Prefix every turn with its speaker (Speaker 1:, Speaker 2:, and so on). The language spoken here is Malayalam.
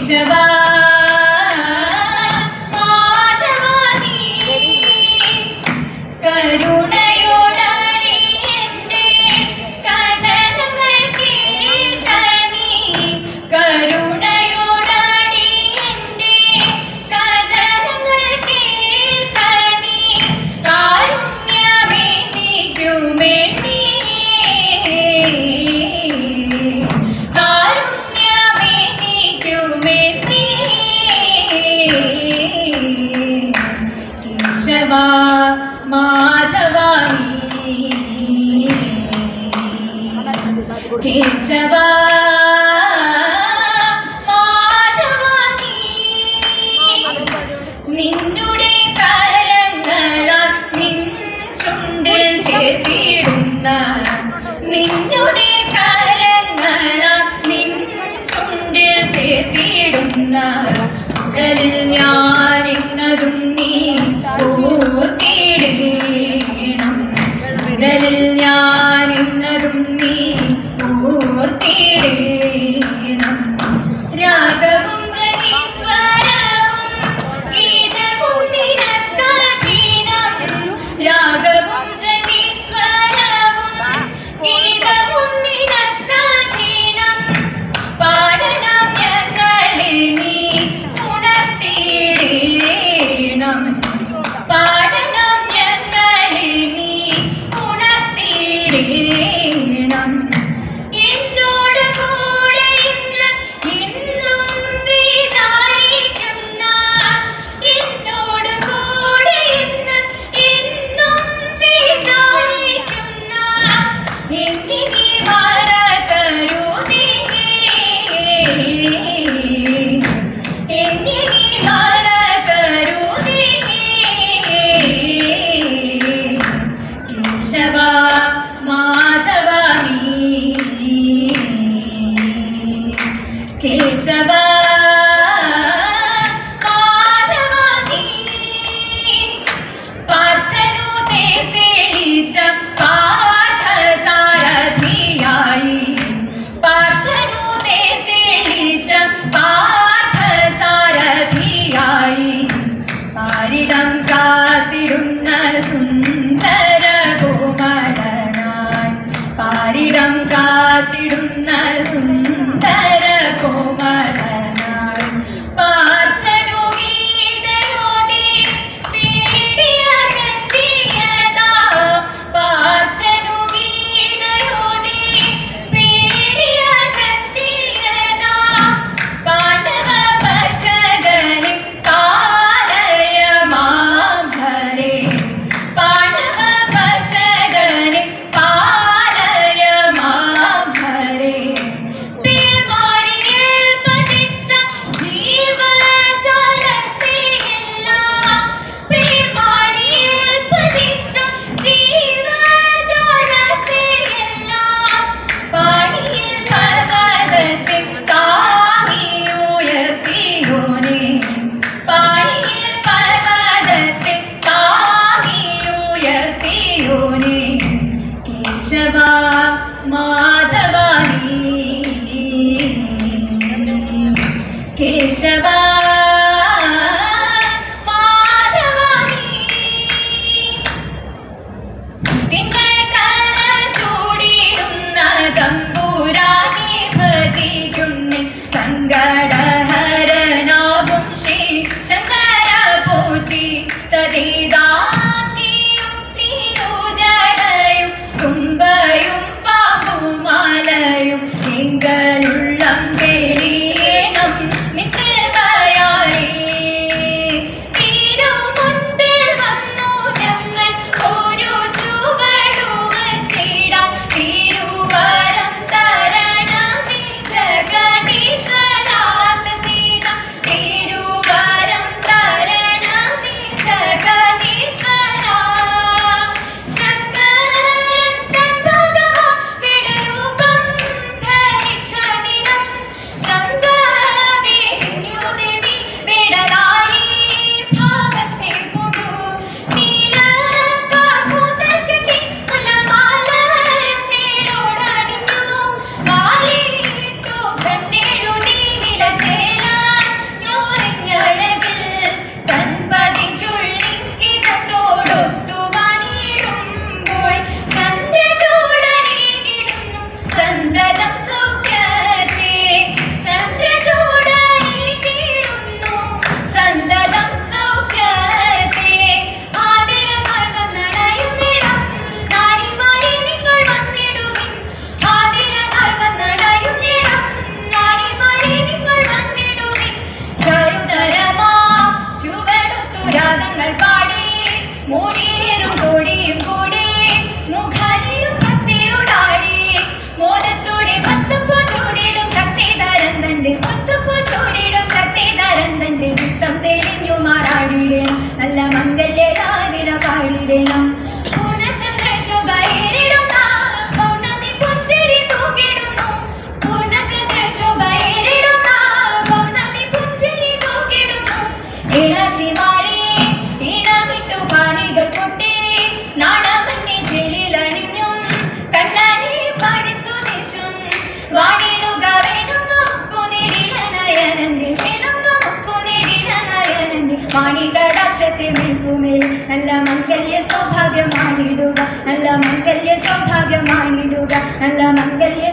Speaker 1: Shiva. കേശവ നിന്നുടെ കരങ്ങളാൽ നിൻ ചുണ്ടിൽ ചേർത്തിയിടുന്ന നിന്നുടെ കരങ്ങളാൽ നിൻ ചുണ്ടിൽ ചേർത്തിയിടുന്ന ഉടലിൽ ഞാൻ ഇന്നതും നീ ഓർത്തിയിടേണം ഉടലിൽ ഞാൻ तदेदा Magdalena. നല്ല മംഗല്യ സൗഭാഗ്യമാണിടുക നല്ല മംഗല്യ